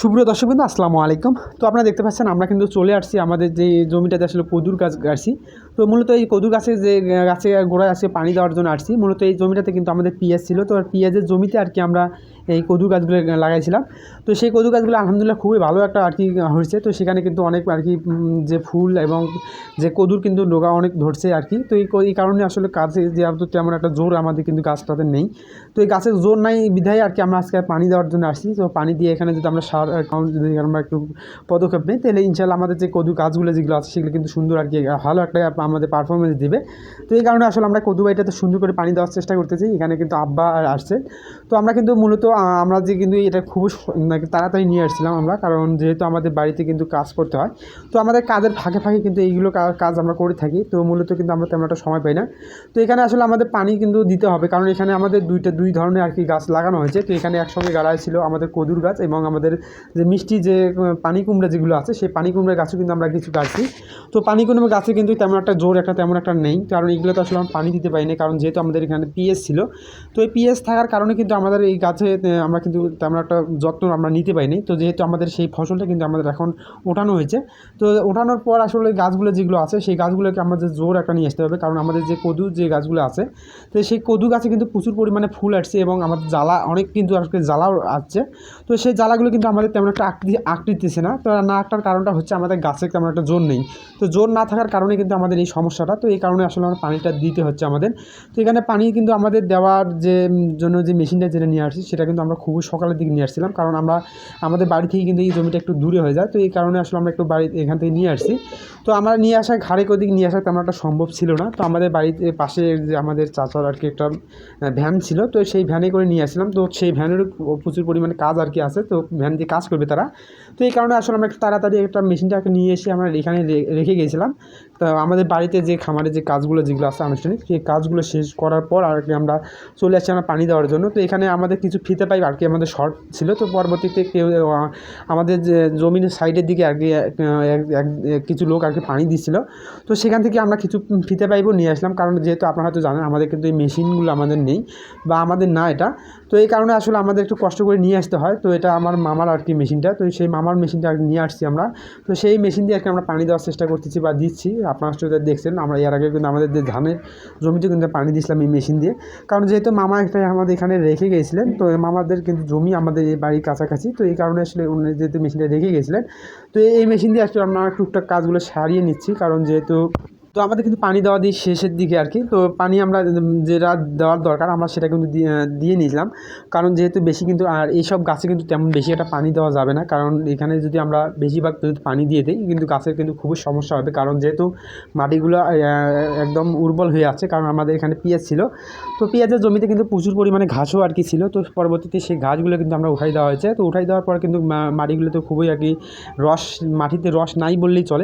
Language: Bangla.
সুপ্রিয় দর্শক বিন্দু, আসসালামু আলাইকুম। তো আপনারা দেখতে পাচ্ছেন, আমরা কিন্তু চলে আসছি আমাদের যে জমিটাতে আসলে কদুর গাছ গাছছি তো মূলত এই কদুর গাছে যে গাছে গোড়ায় আছে পানি দেওয়ার জন্য আসছি। মূলত এই জমিটাতে কিন্তু আমাদের পেঁয়াজ ছিল। তো পেঁয়াজের জমিতে আর কি আমরা এই কদু গাছগুলো লাগাইছিলাম। তো সেই কদু গাছগুলো আলহামদুলিল্লাহ খুবই ভালো একটা আর কি হয়েছে। তো সেখানে কিন্তু অনেক আর কি যে ফুল এবং যে কদুর কিন্তু ডোগা অনেক ধরছে আর কি। তো এই কারণে আসলে কাজে যে আমাদের তেমন একটা জোর আমাদের কিন্তু গাছটাতে নেই। তো এই গাছের জোর নাই বিধায় আর কি আমরা আজকে পানি দেওয়ার জন্য আসছি। তো পানি দিয়ে এখানে যদি আমরা সার অ্যাকাউন্ট যদি আমরা একটু পদক্ষেপ নিই তাহলে ইনশাল্লাহ আমাদের যে কদু কাজগুলো যেগুলো আছে, সেগুলো কিন্তু সুন্দর আর কি ভালো একটা আমাদের পারফরমেন্স দিবে। তো এই কারণে আসলে আমরা কদু বাড়িটাতে সুন্দর করে পানি দেওয়ার চেষ্টা করতেছি। এখানে কিন্তু আব্বা আর আসছে। তো আমরা কিন্তু মূলত আমরা যে কিন্তু এটা খুব তাড়াতাড়ি নিয়ে আসছিলাম আমরা, কারণ যেহেতু আমাদের বাড়িতে কিন্তু কাজ করতে হয়। তো আমাদের কাজের ফাঁকে ফাঁকে কিন্তু এইগুলো কাজ আমরা করে থাকি। তো মূলত কিন্তু আমরা তেমন একটা সময় পাই না। তো এখানে আসলে আমাদের পানি কিন্তু দিতে হবে, কারণ এখানে আমাদের দুইটা, দুই ধরনের আর কি গাছ লাগানো হয়েছে। তো এখানে একসঙ্গে গাড়াই ছিল আমাদের কদুর গাছ এবং আমাদের যে মিষ্টি যে পানি কুমড়া যেগুলো আছে, সেই পানি কুমড়ার গাছও কিন্তু আমরা কিছু কাটছি। তো পানি কুমড়া গাছে কিন্তু তেমন একটা জোর একটা তেমন একটা নেই, কারণ এগুলো তো আসলে আমরা পানি দিতে পারি না, কারণ যেহেতু আমাদের এখানে পিএস ছিল। তো এই পিএস থাকার কারণে কিন্তু আমাদের এই গাছে আমরা কিন্তু তেমন একটা যত্ন আমরা নিতে পারিনি। তো যেহেতু আমাদের সেই ফসলটা কিন্তু আমাদের এখন ওঠানো হয়েছে। তো ওঠানোর পর আসলে গাছগুলো যেগুলো আছে, সেই গাছগুলোকে আমাদের জোর একটা নিয়ে আসতে হবে, কারণ আমাদের যে কদু যে গাছগুলো আছে, তো সেই কদু গাছে কিন্তু প্রচুর পরিমাণে ফুল আসছে এবং আমাদের জ্বালা, অনেক কিন্তু আজকে জ্বালাও আসছে। তো সেই জ্বালাগুলো কিন্তু আমাদের তেমন একটা আকৃতি আকৃতিছে না। তো না আঁকটার কারণটা হচ্ছে আমাদের গাছে তেমন একটা জোর নেই। তো জোর না থাকার কারণে কিন্তু আমাদের এই সমস্যাটা, তো এই কারণে আসলে আমরা পানিটা দিতে হচ্ছে আমাদের। তো এখানে পানি কিন্তু আমাদের দেওয়ার যে জন্য যে মেশিনটা যেটা নিয়ে আসছি, সেটা কিন্তু আমরা খুবই সকালের দিকে নিয়ে আসছিলাম। কারণ আমরা, আমাদের বাড়ি থেকে কিন্তু এই জমিটা একটু দূরে হয়ে যায়, তো এই কারণে আসলে আমরা একটু বাড়ি এখান থেকে নিয়ে আসছি। তো আমরা নিয়ে আসা ঘাড়ে কদিক নিয়ে আসা তেমন একটা সম্ভব ছিল না। তো আমাদের বাড়িতে পাশে যে আমাদের চাচার আর কি একটা ভ্যান ছিল, তো সেই ভ্যানে করে নিয়ে আসছিলাম। তো সেই ভ্যানেরও প্রচুর পরিমাণে কাজ আর কি আছে, তো ভ্যান দিয়ে কাজ করবে তারা। তো এই কারণে আসলে আমরা একটু তাড়াতাড়ি একটা মেশিনটাকে নিয়ে এসে আমরা এখানে রেখে গিয়েছিলাম। তো আমাদের বাড়িতে যে খামারে যে কাজগুলো যেগুলো আছে আনুষ্ঠানিক, সেই কাজগুলো শেষ করার পর আর কি আমরা চলে আসছি আমরা পানি দেওয়ার জন্য। তো এখানে আমাদের কিছু ফিতে পাইপ আর কি আমাদের শর্ট ছিল। তো পরবর্তীতে কেউ আমাদের যে জমির সাইডের দিকে আর কি কিছু লোক আর কি পানি দিচ্ছিল। তো সেখান থেকে আমরা কিছু ফিতে পাইপও নিয়ে আসলাম। কারণ যেহেতু আপনারা হয়তো জানেন, আমাদের কিন্তু এই মেশিনগুলো আমাদের নেই বা আমাদের না এটা। তো এই কারণে আসলে আমাদের একটু কষ্ট করে নিয়ে আসতে হয়। তো এটা আমার মামার আর কি মেশিনটা। তো সেই মামার মেশিনটা আর নিয়ে আসছি আমরা। তো সেই মেশিন দিয়ে আর কি আমরা পানি দেওয়ার চেষ্টা করতেছি বা দিচ্ছি। আপনারা সেটা দেখছেন। আমরা এর আগে কিন্তু আমাদের যে ধানের জমিতে কিন্তু পানি দিয়েছিলাম এই মেশিন দিয়ে। কারণ যেহেতু মামা একটা আমাদের এখানে রেখে গিয়েছিলেন তো মামাদের কিন্তু জমি আমাদের এই বাড়ির কাছাকাছি। তো এই কারণে আসলে উনি যেহেতু মেশিনটা রেখে গিয়েছিলেন তো এই মেশিন দিয়ে আসলে আমরা টুকটাক কাজগুলো সারিয়ে নিচ্ছি। কারণ যেহেতু তো আমাদের কিন্তু পানি দেওয়া দিয়ে শেষের দিকে আর কি। তো পানি আমরা যেটা দেওয়ার দরকার, আমরা সেটা কিন্তু দিয়ে নিয়েছিলাম। কারণ যেহেতু বেশি কিন্তু, আর এইসব গাছে কিন্তু তেমন বেশি একটা পানি দেওয়া যাবে না। কারণ এখানে যদি আমরা বেশিরভাগ যদি পানি দিয়ে দিই, কিন্তু গাছের কিন্তু খুবই সমস্যা হবে। কারণ যেহেতু মাটিগুলো একদম উর্বর হয়ে আছে, কারণ আমাদের এখানে পেঁয়াজ ছিল। তো পেঁয়াজের জমিতে কিন্তু প্রচুর পরিমাণে ঘাসও আর কি ছিল। তো পরবর্তীতে সেই ঘাসগুলো কিন্তু আমরা উঠাই দেওয়া হয়েছে। তো উঠাই দেওয়ার পর কিন্তু, মা- মাটিগুলোতে খুবই আর কি রস, মাটিতে রস নাই বললেই চলে।